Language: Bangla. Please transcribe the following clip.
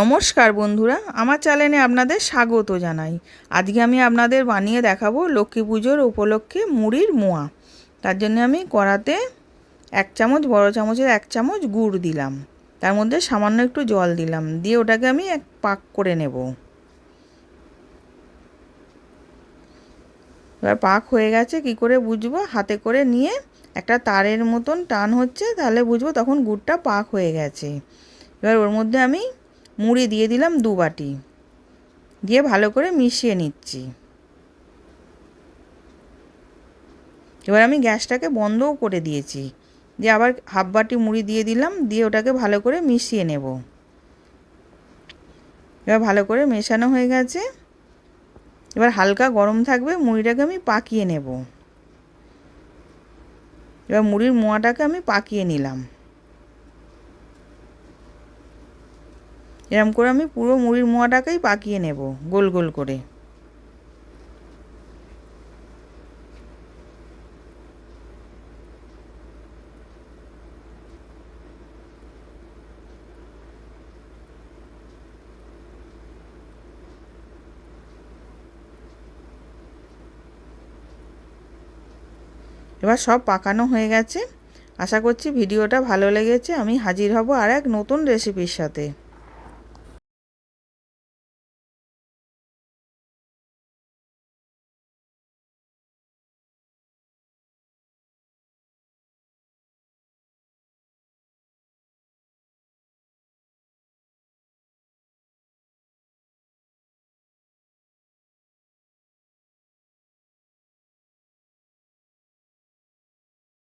নমস্কার বন্ধুরা, আমার চ্যানেলে আপনাদের স্বাগত জানাই। আজকে আমি আপনাদের বানিয়ে দেখাবো লক্ষ্মী পুজোর উপলক্ষে মুড়ির মোয়া। তার জন্য আমি কড়াতে এক চামচ, বড় চামচের এক চামচ গুড় দিলাম। তার মধ্যে সামান্য একটু জল দিলাম। দিয়ে ওটাকে আমি এক পাক করে নেব। এবার পাক হয়ে গেছে, কি করে বুঝব? হাতে করে নিয়ে একটা তারের মতন টান হচ্ছে, তাহলে বুঝব তখন গুড়টা পাক হয়ে গেছে। এবার ওর মধ্যে আমি মুড়ি দিয়ে দিলাম দু বাটি। দিয়ে ভালো করে মিশিয়ে নিচ্ছি। এবার আমি গ্যাসটাকে বন্ধও করে দিয়েছি। দিয়ে আবার হাফ বাটি মুড়ি দিয়ে দিলাম, দিয়ে ওটাকে ভালো করে মিশিয়ে নেব। এবার ভালো করে মেশানো হয়ে গেছে। এবার হালকা গরম থাকবে, মুড়িটাকে আমি পাকিয়ে নেব। এবার মুড়ির মোয়াটাকে আমি পাকিয়ে নিলাম। এরম করে আমি পুরো মুড়ির মোয়াটাকেই পাকিয়ে নেব, গোল গোল করে। এবার সব পাকানো হয়ে গেছে। আশা করছি ভিডিওটা ভালো লেগেছে। আমি হাজির হব আর এক নতুন রেসিপির সাথে।